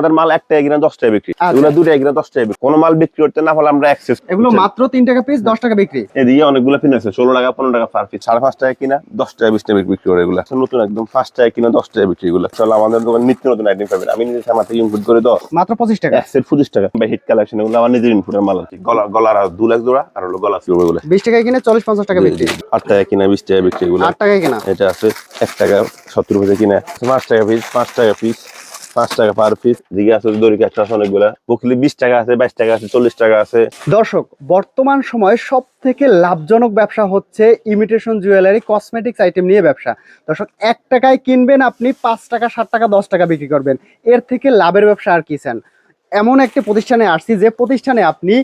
আমাদের মাল এক টাকা কিনা দশ টাকা বিক্রি। আচ্ছা। এগুলো দুটা কিনা দশ টাকা বিক্রি। কোনো মাল বিক্রি করতে না হলে আমরা অ্যাক্সেস এগুলো মাত্র তিন টাকা পিস দশ টাকা বিক্রি। এদিকে অনেকগুলো পিন আছে ষোলো টাকা পনেরো টাকা পার পিস সাড়ে পাঁচ টাকা কিনা দশ টাকা বিশ টাকা বিক্রি করে এগুলো। নতুন একদম পাঁচ টাকা কিনা দশ টাকা বিক্রি এগুলো। চলো আমাদের দোকান নিত্য নতুন আইটেম পাবেন আমি নিজে আমার থেকে ইনপুট করে দাও। মাত্র পঁচিশ টাকা। এক পঁচিশ টাকা। বা হিট কালেকশন এগুলো আমার নিজের ইনপুটের মাল আছে গলা গলার দু লাখ জোড়া আর হলো গলা ফিরবে এগুলো বিশ টাকায় কিনে চল্লিশ পঞ্চাশ টাকা বিক্রি। আট টাকা কিনা বিশ টাকা বিক্রি এগুলো। আট টাকায় কেনা। এটা আছে এক টাকা সত্তর পয়সা কিনা। পাঁচ টাকা পিস পাঁচ টাকা পিস পাঁচ টাকা পার পিস দিকে আছে দড়ি কাঠ আছে অনেকগুলা। বকলি বিশ টাকা আছে বাইশ টাকা আছে চল্লিশ টাকা আছে। দর্শক বর্তমান সময়ে সব থেকে লাভজনক ব্যবসা হচ্ছে ইমিটেশন জুয়েলারি কসমেটিক্স আইটেম নিয়ে ব্যবসা। দর্শক এক টাকায় কিনবেন আপনি পাঁচ টাকা সাত টাকা দশ টাকা বিক্রি করবেন। এর থেকে লাভের ব্যবসা আর কি চান? এমন একটি প্রতিষ্ঠানে আসছি যে প্রতিষ্ঠানে আপনি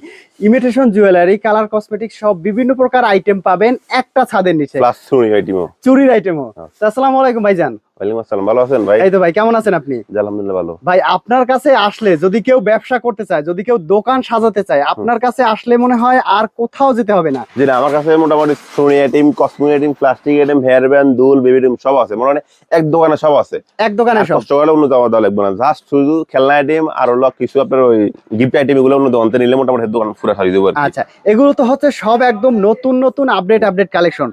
ইমিটেশন জুয়েলারি কালার কসমেটিক্স সব বিভিন্ন প্রকার আইটেম পাবেন একটা ছাদের নিচে। চুরির আইটেমও আসসালামু আলাইকুম ভাইজান। ওয়ালাইকুম আসসালাম। ভালো আছেন ভাই? এই তো ভাই কেমন আছেন আপনি? আলহামদুলিল্লাহ ভালো। ভাই আপনার কাছে আসলে যদি কেউ ব্যবসা করতে চায় যদি কেউ দোকান সাজাতে চায় আপনার কাছে আসলে মনে হয় আর কোথাও যেতে হবে না? জি না আমার কাছে মোটামুটি Sony item cosmetic item plastic item hair band দুল বেবি আইটেম সব আছে। মোটামুটি এক দোকানে সব আছে। এক দোকানে সব? কষ্ট করে অন্য দাওয়া দেওয়া লাগবে না। জাস্ট শুধু খেলনা আইটেম আর হলো কিছু আপনার ওই গিফট আইটেম এগুলো অন্য দোকান থেকে নিলে মোটামুটি দোকান পুরো সারিয়ে দেবো আচ্ছা এগুলো তো হচ্ছে সব একদম নতুন নতুন আপডেট আপডেট কালেকশন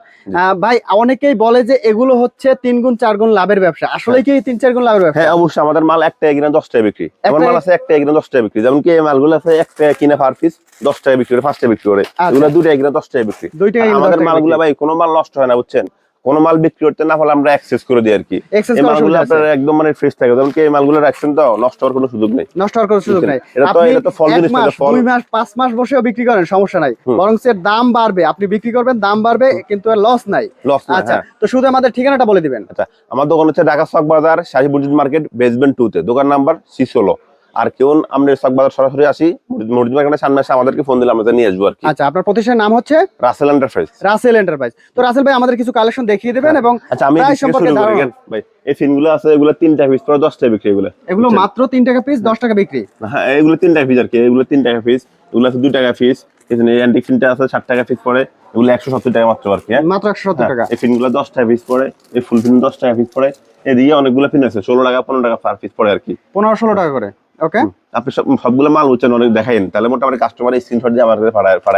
ভাই অনেকেই বলে যে এগুলো হচ্ছে তিন গুণ চার গুণ লাভের ব্যবসা। আসলে কি তিন চার গুণ লাভের ব্যবসা? হ্যাঁ অবশ্যই আমাদের মাল এক টাকা কিনা দশ টাকা বিক্রি। আমার মাল আছে এক টাকা কিনা দশ টাকা বিক্রি। যেমন কি এই মালগুলো আছে এক টাকা কিনা পার পিস দশ টাকা বিক্রি করে পাঁচ টাকা বিক্রি করে। আচ্ছা। এগুলো দু টাকা কিনা দশ টাকা বিক্রি। দুই আমাদের মালগুলো ভাই কোনো মাল নষ্ট হয় না বুঝছেন? কোনো মাল বিক্রি করতে না পারলে আমরা এক্সেস করে দিই আর কি। এই মালগুলো আপনার একদম মানে ফ্রেশ থাকে। যেমন কি এই মালগুলো রাখছেন তো নষ্ট হওয়ার কোনো সুযোগ নেই। নষ্ট হওয়ার কোনো সুযোগ নাই। এটা তো- এটা তো ফল জিনিস এটা ফল। দুই মাস পাঁচ মাস বসেও বিক্রি করেন সমস্যা নাই। বরং এর দাম বাড়বে। আপনি বিক্রি করবেন দাম বাড়বে কিন্তু আর লস নাই। লস না আচ্ছা হ্যাঁ। তো শুধু আমাদের ঠিকানাটা বলে দিবেন। আচ্ছা আমার দোকান হচ্ছে ঢাকা চক বাজার শাহী মসজিদ মার্কেট বেসমেন্ট টু তে। দোকান নাম্বার সিসোলো আর কেউ আমরা চক বাজার সরাসরি আসি মসজিদ মার্কেটের সামনে এসে আমাদেরকে ফোন দিলে আমরা নিয়ে আসব আর কি। আচ্ছা আপনার প্রতিষ্ঠানের নাম হচ্ছে? রাসেল এন্টারপ্রাইজ রাসেল এন্টারপ্রাইজ তো রাসেল ভাই আমাদের কিছু কালেকশন দেখিয়ে দেবেন এবং আচ্ছা আমি প্রাইস সম্পর্কে ধারণা- ভাই এই ফিনগুলো আছে এগুলো তিনটা পিস পরে দশ টাকা বিক্রি এগুলো। এগুলো মাত্র তিন টাকা পিস দশ টাকা বিক্রি। হ্যাঁ এগুলো তিন টাকা পিস আর কি এগুলো তিন টাকা পিস এগুলো আছে দুই টাকা পিস এখানে অ্যান্টিক ফিনটা আছে ষাট টাকা পিস পড়ে এগুলো একশো সত্তর টাকা মাত্র আর কি হ্যাঁ? মাত্র একশো সত্তর টাকা। হ্যাঁ, এই ফিনগুলো দশ টাকা পিস পড়ে এই ফুল ফিন দশ টাকা পিস পরে এদিকে অনেকগুলো ফিন আছে ষোলো টাকা পনেরো টাকা পার পিস পড়ে আর কি। পনেরো ষোলো টাকা করে। ওকে আপনি সবগুলো মাল উচ্চারণ অনেক দেখাইন তাহলে মোটামুটি কাস্টমার স্ক্রিনশট দিয়ে আমার কাছে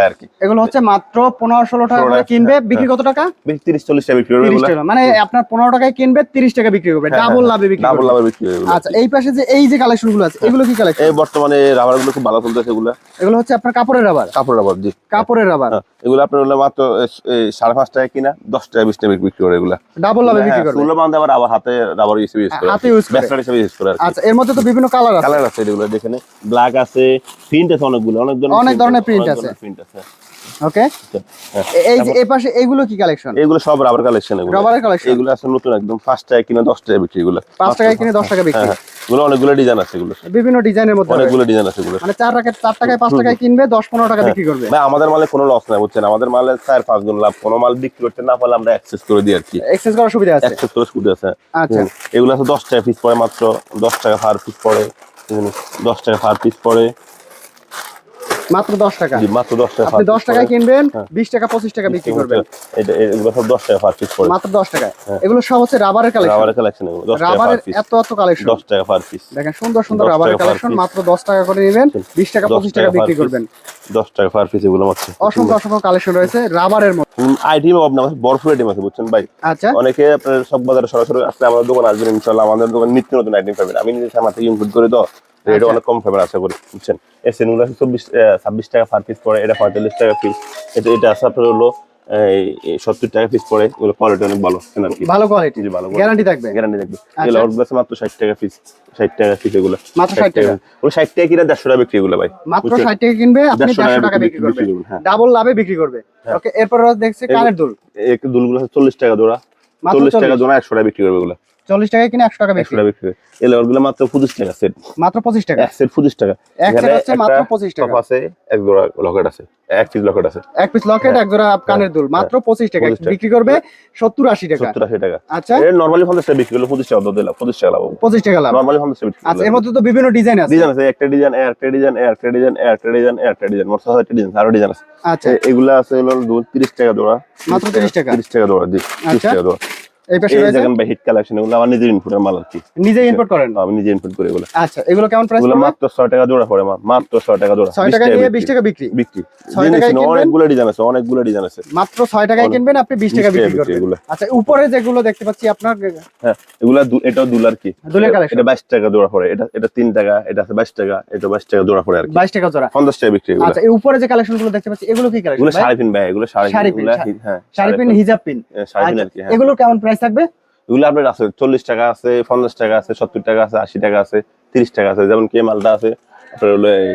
আর কি এগুলো হচ্ছে মাত্র পনেরো ষোলো টাকা করে কিনবে হ্যাঁ, বিক্রি কত টাকা? তিরিশ চল্লিশ টাকা বিক্রি করবে মানে আপনার পনেরো টাকায় কিনবে তিরিশ টাকা বিক্রি করবে ডাবল লাভে বিক্রি ডাবল লাভে বিক্রি করবে আচ্ছা এই পাশে যে এই যে কালেকশনগুলো আছে এগুলো কি কালেকশন এই বর্তমানে রাবারগুলো খুব ভালো চলতেছে এগুলো। এগুলো হচ্ছে আপনার কাপড়ের রাবার। কাপড় রাবার জি। কাপড়ের রাবার। হ্যাঁ, এগুলো আপনার হলো মাত্র সাড়ে পাঁচ টাকা কিনা দশ টাকা বিশ টাকা বিক্রি করে এগুলো। ডাবল লাভে বিক্রি করবে। এগুলো বান্ধে আবার হাতে রাবার ইউজ করে হাতে করে। ইউজ করে আচ্ছা এর মধ্যে তো বিভিন্ন কালার আছে। কালার আছে এগুলো যেখানে ব্ল্যাক আছে প্রিন্ট আছে অনেকগুলো অনেক ধরনের অনেক ধরনের print আছে। প্রিন্ট আছে। ওকে হ্যাঁ। এই যে এই পাশে এইগুলো কি কালেকশন এগুলো সব রাবার কালেকশন এগুলো। রাবারের কালেকশন এগুলো আছে নতুন একদম পাঁচ টাকা কিনা দশ টাকা বিক্রি এগুলো। পাঁচ টাকায় কিনে দশ টাকা বিক্রি। হ্যাঁ, হ্যাঁ। এগুলো অনেকগুলো ডিজাইন আছে এগুলো। বিভিন্ন ডিজাইনের মধ্যে অনেকগুলো ডিজাইন আছে এগুলো। মানে চার টাকা চার টাকায় পাঁচ টাকায় কিনবে দশ পনেরো টাকা বিক্রি করবে। ভাই আমাদের মালে কোনো লস নাই বুঝছেন? আমাদের মালে চার পাঁচ গুণ লাভ কোনো মাল বিক্রি করতে না পারলে আমরা অ্যাক্সেস করে দিই আর কি। এক্সচেঞ্জ করার সুবিধা আছে? অ্যাক্সেস করে সুবিধা আছে আচ্ছা। এগুলো আছে দশ টাকা পিস পড়ে মাত্র দশ টাকা পার পিস পড়ে। এখানে দশ টাকা পার পিস পড়ে। মাত্র দশ টাকা। মাত্র দশ টাকা আপনি দশ টাকায় কিনবেন হ্যাঁ। বিশ টাকা পঁচিশ টাকা বিক্রি করবেন। এটা এগুলো সব দশ টাকা পার পিস পড়ে। মাত্র দশ টাকা এগুলো সব হচ্ছে রাবারের কালেকশন রাবারের কালেকশন এগুলো রাবারের পার পিস এত এত কালেকশন দশ টাকা পার পিস দেখেন সুন্দর সুন্দর রাবারের কালেকশন মাত্র দশ টাকা করে নেবেন বিশ টাকা 10 পঁচিশ টাকা বিক্রি করবেন। দশ টাকা পার পিস এগুলো মাত্র। অসংখ্য অসংখ্য কালেকশন রয়েছে রাবারের মধ্যে আইটেম আপনার কাছে বরফুল আইটেম আছে বুঝছেন ভাই? আচ্ছা। অনেকে আপনার সব বাজারে সরাসরি আসলে আমাদের দোকান আসবেন ইনশাআল্লাহ আমাদের দোকান নিত্য নতুন আইটেম পাবেন। আমি নিজে আমার থেকে ইনপুট করে দাও রেট আচ্ছা। অনেক কম পাবেন আশা করি বুঝছেন? এসএনগুলো আছে চব্বিশ ছাব্বিশ টাকা পার পিস পড়ে এটা পঁয়তাল্লিশ টাকা পিস এটা এটা আছে আপনার হলো সত্তর টাকা পিস পড়ে ওগুলো কোয়ালিটি অনেক ভালো ভালো কোয়ালিটি ভালো গ্যারান্টি থাকবে? গ্যারান্টি থাকবে। আচ্ছা। এগুলো ওর কাছে মাত্র ষাট টাকা পিস ষাট টাকা পিস এগুলো। মাত্র 60 টাকা। ওগুলো ষাট টাকা কিনা দেড়শো টাকা বিক্রি এগুলো ভাই। মাত্র? ষাট টাকা কিনবে আপনি 150 দেড়শো টাকা বিক্রি- বিক্রি করবে। করবেন, হ্যাঁ। ডাবল লাভে বিক্রি করবে। হ্যাঁ। ওকে এরপর দেখছে কানের দুল। দুলগুলো চল্লিশ টাকা জোড়া। মাত্র চল্লিশ টাকা 40 জোড়া একশো টাকা বিক্রি করবে এগুলো। চল্লিশ টাকায় কিনে একশো টাকা একশো বিক্রি টাকা বিক্রি এগুলো মাত্র পঁচিশ টাকা সেট মাত্র পঁচিশ টাকা। এক সেট পঁচিশ টাকা। এক set হচ্ছে মাত্র 25 টাকা। আছে এক জোড়া লকেট আছে এক পিস লকেট আছে। এক পিস লকেট হ্যাঁ। এক জোড়া কানের দুল। মাত্র পঁচিশ টাকা। বিক্রি করবে সত্তর আশি টাকা। সত্তর আশি টাকা। আচ্ছা। এর নর্মালি পঞ্চাশ টাকা বিক্রি করলে পঁচিশ টাকা দিলাম। পঁচিশ টাকা লাভ পঁচিশ টাকা লাভ। নর্মালি পঞ্চাশ টাকা আচ্ছা এর মধ্যে তো বিভিন্ন ডিজাইন আছে। ডিজাইন আছে একটা ডিজাইন একটা ডিজাইন একটা ডিজাইন একটা ডিজাইন একটা ডিজাইন মোট ছয়টা ডিজাইন আরও ডিজাইন আছে। আচ্ছা। এগুলা আছে হলো তিরিশ টাকা জোড়া। মাত্র 30 টাকা। তিরিশ টাকা জোড়া জি তিরিশ আচ্ছা। টাকা জোড়া। এই পাশে রয়েছে? দেখেন ভাই হিট কালেকশন এগুলো আমার নিজের ইনপুটের মাল আর কি। নিজে ইম্পোর্ট করেন? আমি নিজে ইনপুট করে এগুলো। আচ্ছা এগুলো কেমন প্রাইস এগুলো মাত্র ছয় টাকা জোড়া পড়ে মাত্র ছয় টাকা জোড়া ছয় 20 টাকা নিয়ে বিক্রি। বিশ টাকা বিক্রি? বিক্রি। ছয় জিনিস টাকায় কিনবেন? অনেকগুলো ডিজাইন আছে অনেকগুলো ডিজাইন আছে। মাত্র ছয় টাকায় কিনবেন আপনি 20 টাকা বিক্রি করবেন। আচ্ছা উপরে যেগুলো দেখতে পাচ্ছি আপনার হ্যাঁ এগুলা এটাও দুলার কি? দুলের collection। এটা বাইশ টাকা জোড়া পড়ে এটা এটা তিন টাকা এটা আছে বাইশ টাকা এটা বাইশ টাকা জোড়া পড়ে আর কি। বাইশ টাকা জোড়া। পঞ্চাশ টাকা বিক্রি এগুলো। আচ্ছা এই উপরে যে কালেকশনগুলো দেখতে পাচ্ছি এগুলো কি কালেকশন এগুলো শাড়ি পিন ভাই এগুলো শাড়ি পিন হ্যাঁ শাড়ি পিন হিজাব পিন। হ্যাঁ, শাড়ি পিন আর কি হ্যাঁ। এগুলো কেমন প্রাইস থাকবে? এগুলো আপনার আছে, চল্লিশ টাকা আছে, পঞ্চাশ টাকা আছে, সত্তর টাকা আছে, আশি টাকা আছে, তিরিশ টাকা আছে, যেমন কে মালটা আছে। আপনার হলো এই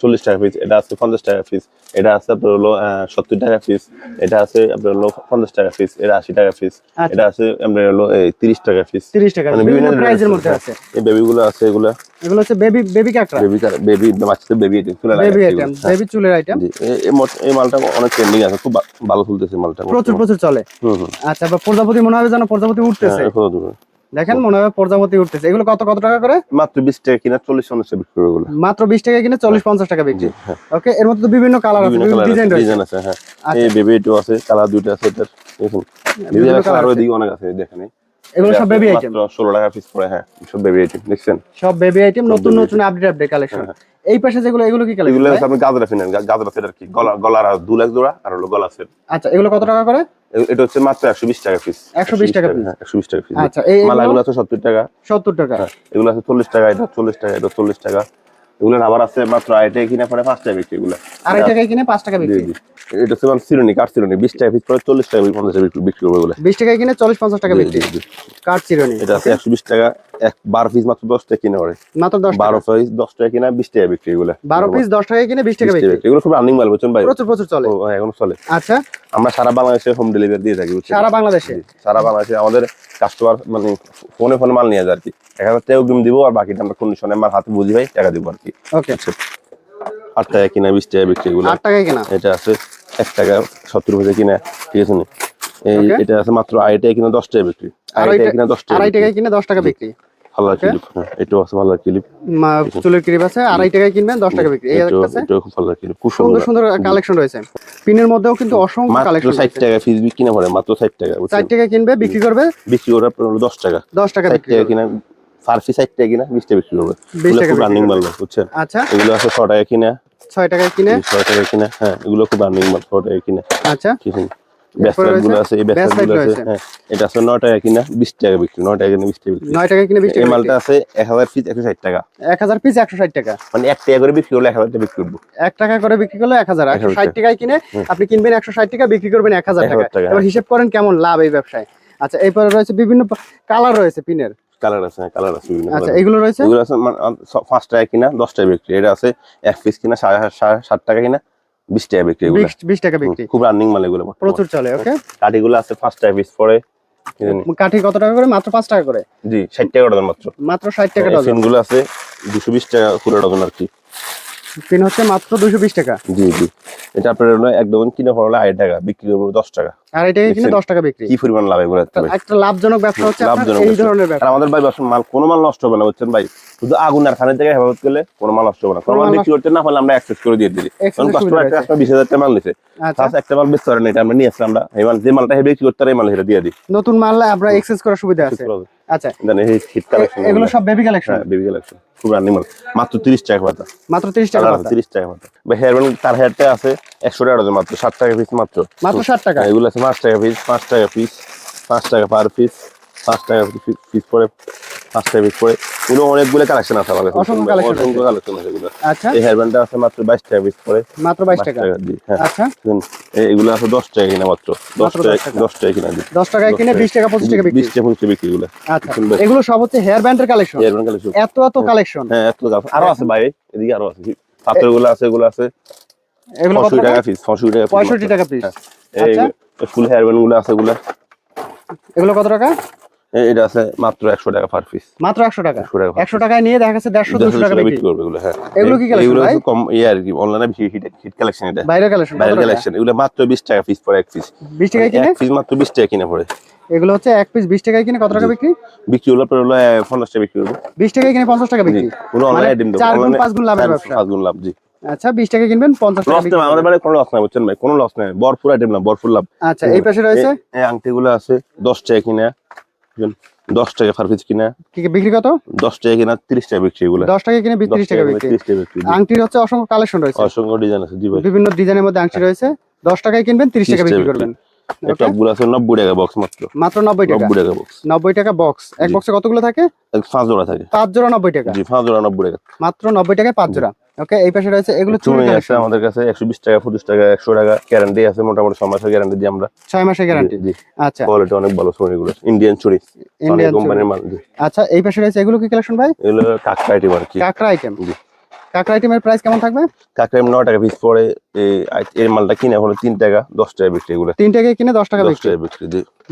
চল্লিশ টাকা পিস এটা আছে পঞ্চাশ টাকা পিস এটা আছে আপনার হলো সত্তর টাকা পিস এটা আছে আপনার হলো পঞ্চাশ টাকা পিস এটা আশি টাকা পিস আচ্ছা। এটা আছে আপনার হলো তিরিশ টাকা পিস তিরিশ টাকা মানে বিভিন্ন মধ্যে হ্যাঁ। আছে। এই বেবি গুলো আছে এগুলো। এগুলো হচ্ছে বেবি বেবি কাকড়া। বেবি বেবি বাচ্চাদের বেবি আইটেম চলে লাগে বেবি আইটেম বেবি চুলের আইটেম এই- মালটা অনেক ট্রেন্ডিং আছে খুব ভালো চলতেছে মালটা। প্রচুর প্রচুর চলে। আচ্ছা প্রজাপতি মনে হবে যেন প্রজাপতি উঠতেছে। হ্যাঁ, দূরে। দেখেন মনে হবে প্রজাপতি উঠতেছে। এগুলো কত কত টাকা করে? মাত্র বিশ টাকা কিনা চল্লিশ পঞ্চাশ টাকা বিক্রি করে মাত্র বিশ টাকা কিনে চল্লিশ পঞ্চাশ টাকা বিক্রি। হ্যাঁ। ওকে এর মধ্যে তো বিভিন্ন কালার আছে ডিজাইন ডিজাইন হ্যাঁ। আচ্ছা। এই বেবি এটু আছে কালার দুইটা আছে দেখুন। বিভিন্ন ডিজাইন আছে আরও আছে। অনেক আছে দেখেন। এগুলো সব বেবি আইটেম মাত্র ষোলো টাকা পিস পড়ে হ্যাঁ সব বেবি আইটেম দেখছেন? সব বেবি আইটেম নতুন নতুন আপডেট আপডেট কালেকশন হ্যাঁ, এই পাশে যেগুলো এগুলো কি কালেকশন আপনি গাজরা ফিনেন গাজরা সেট আর কি। গলা গলার জোড়া আর হলো গলা সেট। আচ্ছা এগুলো কত টাকা করে? এটা হচ্ছে মাত্র একশো বিশ টাকা পিস 120 টাকা। হ্যাঁ টাকা পিস আচ্ছা এই মালাগুলো আছে সত্তর টাকা। সত্তর টাকা। হ্যাঁ এগুলো আছে চল্লিশ টাকা এটা চল্লিশ টাকা এটা চল্লিশ টাকা। এগুলো আবার আছে মাত্র আড়াই কিনে পরে পাঁচ টাকা বিক্রি এগুলো। আড়াই কিনে পাঁচ টাকা বিক্রি? এটা হচ্ছে মানে সিরোনি কাঠ সিরোনি বিশ টাকা পিস পরে চল্লিশ টাকা পঞ্চাশ টাকা বিক্রি- করবে এগুলো বিশ টাকা কিনে চল্লিশ পঞ্চাশ টাকা জি, বিক্রি। কাঠ চিরনি এটা আছে একশো বিশ টাকা এক বারো পিস মাত্র দশ টাকা কিনে পরে মাত্র দশ টাকা? বারো পিস দশ টাকা কিনা বিশ টাকা বিক্রি এগুলো। বারো পিস দশ টাকায় কিনে বিশ টাকা বিক্রি? এগুলো খুব রানিং মাল বুঝছেন ভাই? প্রচুর প্রচুর চলে। ও, হ্যাঁ, এখন চলে। আচ্ছা। আমরা সারা বাংলাদেশে হোম ডেলিভারি দিয়ে থাকি বুঝছেন? সারা বাংলাদেশে? সারা বাংলাদেশে আমাদের কাস্টমার মানে ফোনে ফোনে মাল নিয়ে যায় আর কি। এক হাজার টাকা অগ্রিম দিব আর বাকিটা আমরা কন্ডিশনে মাল হাতে বুঝি ভাই টাকা দিব আর কি। ওকে। আট টাকা কিনা বিশ টাকা বিক্রি এগুলো। আট টাকায় কিনা? এটা আছে এক টাকা সত্তর পয়সা কিনা ঠিক আছে? এই এটা আছে মাত্র আড়াই টাকা কিনা দশ টাকা বিক্রি। আড়াই টাকা টাকা- কিনা দশ টাকা আড়াই কিনে দশ টাকা বিক্রি। ভালো ক্লিপ হ্যাঁ এটাও আছে ভালো ক্লিপ। চুলের ক্রিপ আছে আড়াই টাকায় কিনবেন দশ টাকা বিক্রি। এই আছে? খুব ভালো ক্লিপ খুব সুন্দর সুন্দর। কালেকশন রয়েছে। পিনের মধ্যেও কিন্তু অসংখ্য মাত্র কালেকশন ষাট টাকা বিক্রি পড়ে মাত্র ষাট টাকা বুঝছেন? টাকা কিনবে বিক্রি করবে। বিক্রি করে আপনার দশ টাকা। দশ টাকা ষাট বিক্রি টাকা করবে। কিনা ফার্সি ষাট টাকা কিনা বিশ টাকা বিক্রি করবে। 20 এগুলো টাকা খুব রানিং মাল বুঝছেন? আচ্ছা। এগুলো আছে ছ টাকা কিনা। ছয় টাকায় কিনে। ছয় টাকা কিনা হ্যাঁ এগুলো খুব রানিং মাল ছ টাকা কিনা। আচ্ছা। ঠিক আছে। আছে এই আছে হ্যাঁ। এটা আছে ন টাকা কিনা বিশ টাকা বিক্রি টাকা কিনা বিশ টাকা বিক্রি। নয় টাকায় কিনে বিশ এই মালটা আছে এক হাজার পিস একশো ষাট টাকা। এক হাজার পিস একশো ষাট টাকা। মানে এক টাকা করে বিক্রি করলে এক হাজার টাকা বিক্রি করব। এক টাকা করে বিক্রি করলে এক হাজার একশো 1000 ষাট টাকায় কিনে আপনি কিনবেন একশো ষাট টাকা বিক্রি করবেন এক হাজার 1000 টাকা টাকা, এবার হিসেব করেন কেমন লাভ এই ব্যবসায়। আচ্ছা এরপরে রয়েছে বিভিন্ন কালার রয়েছে পিনের। কালার আছে হ্যাঁ কালার আছে বিভিন্ন আচ্ছা এগুলো রয়েছে? এগুলো আছে মানে, পাঁচ টাকা কিনা দশ টাকা বিক্রি। এটা আছে এক পিস কিনা সাড়ে সাড়ে ষাট টাকা কিনা। বিশ টাকা বিক্রি বিশ টাকা বিক্রি। খুব রানিং মাল এগুলো। প্রচুর চলে ওকে কাঠিগুলো আছে পাঁচ টাকা পিস পরে কাঠি কত টাকা করে? মাত্র পাঁচ টাকা করে? জি ষাট টাকা ডজন মাত্র। মাত্র ষাট টাকা ডজন। গুলো আছে দুশো বিশ টাকা পুরো ডজন আর কি। পিন হচ্ছে মাত্র দুশো বিশ টাকা। জি জি। এটা আপনার হলো এক ডজন কিনে আড়াই টাকা বিক্রি করব দশ টাকা। আড়াই টাকা কিনে? দশ টাকা বিক্রি। কি পরিমাণ লাভ এগুলো একটা লাভজনক ব্যবসা হচ্ছে লাভজনক এই ব্যবসা। ধরনের আর ব্যবসা। আমাদের ভাই মাল কোনো মাল নষ্ট হবে না বুঝছেন ভাই? শুধু আগুন আর খানের থেকে হেফাজত করলে কোনো মাল নষ্ট হবে না। কোনো মাল বিক্রি করতে না পারলে আমরা অ্যাক্সেস করে দিয়ে দিই। কারণ কাস্টমার একটা বিশ হাজার টাকা মাল নিছে আচ্ছা। একটা মাল বেচতে পারে না এটা আমরা নিয়ে আসলাম আমরা। এই মাল যে মালটা বিক্রি করতে পারে এই মাল সেটা দিয়ে দিই। নতুন মাল আমরা এক্সেস করার সুবিধা আছে। আচ্ছা। জানি এই হিট কালেকশন এগুলো সব বেবি কালেকশন হ্যাঁ বেবি কালেকশন খুব রানিং মাল মাত্র তিরিশ টাকা পাতা মাত্র টাকা পাতা। তিরিশ টাকা পাতা বা হেয়ার ব্যান্ড তার হেয়ারটা আছে একশো টাকা ডজন মাত্র ষাট টাকা পিস মাত্র। মাত্র ষাট টাকা। হ্যাঁ, এগুলো আছে পাঁচ টাকা পিস পাঁচ টাকা পিস পাঁচ টাকা পার পিস পাঁচ টাকা পিস পরে পাঁচ টাকা পিস পরে এগুলো অনেকগুলো কালেকশন আছে আমার অসংখ্য collection অসংখ্য কালেকশন আছে এগুলো। আচ্ছা। এই হেয়ার ব্যান্ডটা আছে মাত্র বাইশ টাকা পিস পরে মাত্র বাইশ টাকা। হ্যাঁ। আচ্ছা। এগুলো আছে দশ টাকা কিনা মাত্র। দশ টাকা টাকা। দশ টাকা কিনা দশ টাকায় কিনে বিশ টাকা পঁচিশ টাকা বিক্রি। বিশ টাকা পঁচিশ টাকা বিক্রি এগুলো। আচ্ছা। এগুলো সব হচ্ছে হেয়ার ব্যান্ডের কালেকশন হেয়ার ব্যান্ড কালেকশন এত এত কালেকশন হ্যাঁ এত আরও আছে ভাই এদিকে আরও আছে। আছে এগুলো আছে। এগুলো কত টাকা পিস টাকা পিস হ্যাঁ। আচ্ছা। ফুল হেয়ার ব্যান্ডগুলো আছে এগুলো। এগুলো কত টাকা? এটা আছে মাত্র একশো টাকা পার পিস মাত্র একশো টাকা? একশো টাকা per একশো টাকায় নিয়ে দেখা যাচ্ছে টাকা বিক্রি। করবে এগুলো হ্যাঁ। এগুলো কি এগুলো ভাই? কম আর কি অনলাইনে হিট হিট কালেকশন এটা। বাইরে কালেকশন কালেকশন এগুলো মাত্র বিশ টাকা পিস এক পিস বিশ টাকায় কিনে? পিস মাত্র বিশ টাকা কিনে পড়ে। এগুলো হচ্ছে এক পিস বিশ টাকায় কিনে কত টাকা বিক্রি? বিক্রি হলো পরে হলো আহ, পঞ্চাশ টাকা বিক্রি করব। বিশ টাকায় কিনে পঞ্চাশ টাকা বিক্রি। অনলাইন আইটেম চার গুণ, পাঁচ গুণ লাভের ব্যবসা। পাঁচ গুণ লাভ জি। আচ্ছা বিশ টাকা কিনবেন পঞ্চাশ টাকা লস আমাদের বাড়ি কোনো লস নাই বুঝছেন ভাই? কোনো লস নাই ভরপুর আইটেম না লাভ। আচ্ছা এই পাশে রয়েছে? এই- আংটিগুলো আছে দশ টাকা কিনা? দশ টাকা পার পিস কিনা। বিক্রি কত? দশ টাকা কিনা তিরিশ টাকা বিক্রি এগুলো। দশ টাকা কিনে তিরিশ টাকা বিক্রি। আংটির হচ্ছে অসংখ্য কালেকশন রয়েছে। অসংখ্য ডিজাইন আছে বিভিন্ন ডিজাইনের মধ্যে আংটি রয়েছে। দশ টাকায় কিনবেন ত্রিশ টাকা বিক্রি। করবেন। এই টপগুলো আছে নব্বই টাকা বক্স মাত্র। মাত্র নব্বই টাকা? নব্বই টাকা বক্স নব্বই টাকা বক্স এক বক্সে কতগুলো থাকে? পাঁচ জোড়া থাকে। পাঁচ জোড়া নব্বই টাকা। জি পাঁচ জোড়া নব্বই টাকা। মাত্র নব্বই টাকায় পাঁচ জোড়া। ওকে এই পাশে রয়েছে এগুলো চুরি চুনি আছে আমাদের কাছে একশো বিশ টাকা পঁচিশ টাকা একশো টাকা গ্যারান্টি আছে মোটামুটি ছ মাসের গ্যারান্টি দিই আমরা। ছয় মাসের গ্যারান্টি জি। আচ্ছা। কোয়ালিটি অনেক ভালো চুনিগুলো। ইন্ডিয়ান চুরি ইন্ডিয়ান কোম্পানির মাল আচ্ছা এই পাশে রয়েছে এগুলো কি কালেকশন ভাই? এগুলো কাঁকড়া আইটেম আর কি। কাঁকড়া আইটেম জি। কাঁকড়া আইটেমের প্রাইস কেমন থাকবে? কাঁকড়া নয় টাকা পিস পরে এই মালটা কিনে হলো তিন টাকা দশ টাকা বিক্রি এগুলো। তিন টাকা কিনে দশ টাকা বিক্রি। টাকা বিক্রি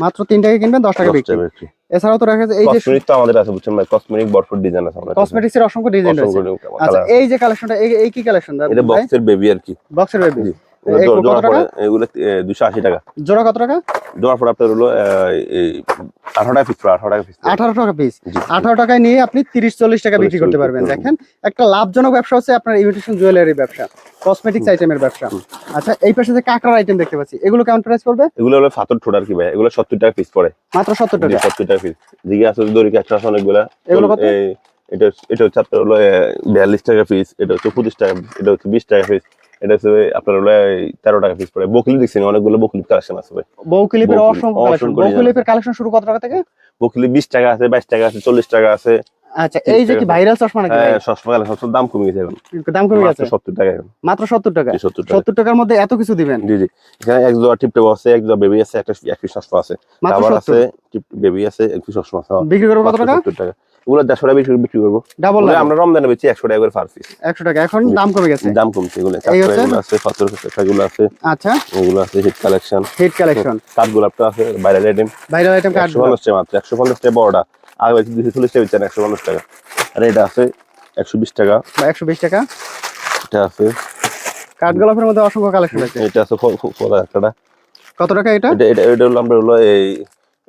মাত্র তিন টাকা কিনবেন দশ টাকা বিক্রি। এছাড়াও তো রাখা এই যে কসমেটিক তো আমাদের আছে বুঝছেন ভাই? কসমেটিক ভরপুর ডিজাইন আছে আমাদের। কসমেটিক্স এর অসংখ্য ডিজাইন আছে আচ্ছা এই যে কালেকশনটা এই কি কালেকশন এটা বক্সের বেবি আর কি। বক্সের বেবি জোড়া- কত জোড়া টাকা? পড়ে এগুলো দুশো আশি টাকা। জোড়া কত টাকা? জোড়া পড়ে আপনার হলো আঠারো টাকা পিস আঠারো টাকা পিস আঠারো টাকা পিস আঠারো টাকায় নিয়ে আপনি তিরিশ চল্লিশ টাকা বিক্রি করতে পারবেন। দেখেন একটা লাভজনক ব্যবসা হচ্ছে আপনার ইমিটেশন জুয়েলারি ব্যবসা কসমেটিক্স আইটেমের ব্যবসা। আচ্ছা এই পাশে যে কাঁকড়ার আইটেম দেখতে পাচ্ছি এগুলো কেমন প্রাইস পড়বে? এগুলো হলো ফাতর ঠোঁট আর কি ভাই? এগুলো সত্তর টাকা পিস পড়ে। মাত্র সত্তর টাকা। সত্তর টাকা পিস দিকে আছে দড়ি কাঁচা আছে অনেকগুলা। এগুলো কত? এটা এটা হচ্ছে আপনার হলো বিয়াল্লিশ টাকা পিস এটা হচ্ছে পঁচিশ টাকা এটা হচ্ছে বিশ টাকা পিস এটা হচ্ছে আপনার হলো তেরো টাকা পিস পড়ে। বকলি দেখছেন? অনেকগুলো বকলি কালেকশন আছে ভাই। অসংখ্য কালেকশন কালেকশন শুরু কত টাকা থেকে? বকলি বিশ টাকা আছে বাইশ টাকা আছে চল্লিশ টাকা আছে। আচ্ছা এই যে কি ভাইরাল চশমা নাকি? হ্যাঁ, সবসময় দাম কমে গেছে এখন। দাম কমে গেছে? সত্তর টাকা এখন। মাত্র সত্তর টাকা? সত্তর সত্তর টাকার মধ্যে এত কিছু দিবেন? জি জি। এখানে এক জোড়া টিপ আছে এক জোড়া বেবি আছে একটা এক পিস সস্তা আছে। মাত্র সত্তর? আছে টিপ বেবি আছে এক পিস সস্তা আছে। বিক্রি করব কত টাকা? 70 টাকা। এগুলো দেড়শো টাকা বিক্রি বিক্রি করব। ডাবল আমরা রমজানে বেচি একশো টাকা করে পার পিস একশো টাকা এখন দাম কমে গেছে। দাম কমছে এগুলো। আছে আছে। আচ্ছা। এগুলো আছে হিট কালেকশন হিট কালেকশন কাঠ গোলাপটা আছে বাইরের আইটেম ভাইরাল আইটেম পঞ্চাশ টাকা মাত্র একশো পঞ্চাশ টাকা বড়টা। আগে বেশি দুশো চল্লিশ টাকা বেচছেন একশো পঞ্চাশ টাকা। আর এটা আছে একশো বিশ টাকা। বা একশো বিশ টাকা। এটা আছে। কাঠ গোলাপের মধ্যে অসংখ্য কালেকশন আছে। এটা আছে কত টাকা এটা? এটা এটা এটা হলো আমরা হলো এই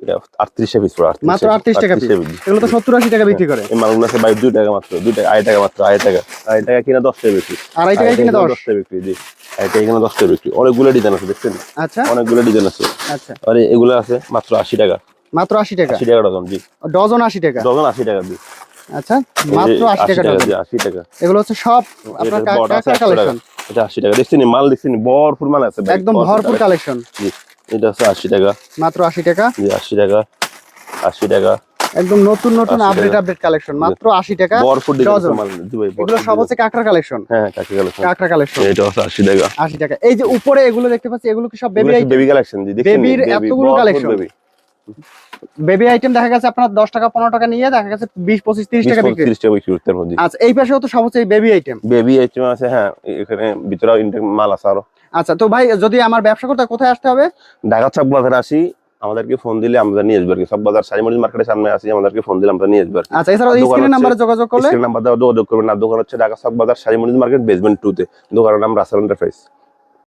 এটা আটত্রিশ পিস পড়ে মাত্র আটত্রিশ টাকা পিস। এগুলো তো সত্তর আশি টাকা বিক্রি করে। এই মালগুলো আছে বাইশ দুই টাকা মাত্র টাকা মাত্র টাকা। টাকা কিনা টাকা বিক্রি। আড়াই টাকায় কিনে দশ দশ টাকা বিক্রি জি। আড়াই টাকা কিনা টাকা বিক্রি। অনেকগুলো ডিজাইন আছে দেখছেন? আচ্ছা। অনেকগুলো ডিজাইন আছে। আচ্ছা। আর এগুলো আছে মাত্র আশি টাকা। মাত্র আশি টাকা? আশি টাকা ডজন জি। ডজন আশি টাকা? ডজন আশি টাকা জি। আচ্ছা মাত্র আশি টাকা ডজন। টাকা। এগুলো হচ্ছে সব আপনার এটা বড় আছে কাকার 100 টাকা। কালেকশন এটা আশি টাকা। দেখছেন মাল দেখছেন ভরপুর মাল আছে একদম ভরপুর কালেকশন জি। এটা হচ্ছে আশি টাকা। মাত্র আশি টাকা? জি আশি টাকা। আশি টাকা। একদম নতুন নতুন আপডেট আপডেট কালেকশন মাত্র আশি টাকা। ডজন। এগুলো সব হচ্ছে কাঁকড়া কালেকশন হ্যাঁ কাকি কালেকশন কাঁকড়া কালেকশন এটা আশি টাকা। আশি টাকা। এই যে উপরে এগুলো দেখতে পাচ্ছি এগুলো কি সব বেবি বেবি কালেকশন জি Baby এতগুলো collection। বেবি আইটেম দেখা গেছে আপনার দশ টাকা পনেরো টাকা নিয়ে দেখা গেছে বিশ পঁচিশ তিরিশ টাকা বিক্রি। 30 টাকা বিক্রি করতে পারব আচ্ছা এই পাশেও তো সব হচ্ছে বেবি আইটেম। বেবি আইটেম আছে হ্যাঁ এখানে ভিতরে ইনটেক মাল আছে আরও। আচ্ছা তো ভাই যদি আমার ব্যবসা করতে কোথায় আসতে হবে? ঢাকা চক বাজারে আসি আমাদেরকে ফোন দিলে আমরা নিয়ে আসব আর কি। সব বাজার সাইমরিজ মার্কেটের সামনে আসি আমাদেরকে ফোন দিলে আমরা নিয়ে আসব আচ্ছা স্ক্রিনের হচ্ছে- নাম্বারে যোগাযোগ করলে? স্ক্রিন নাম্বার দেওয়া যোগাযোগ করবেন না। দোকান হচ্ছে ঢাকা চক বাজার সাইমরিজ মার্কেট বেসমেন্ট টু তে। দোকানের নাম রাসেল এন্টারপ্রাইজ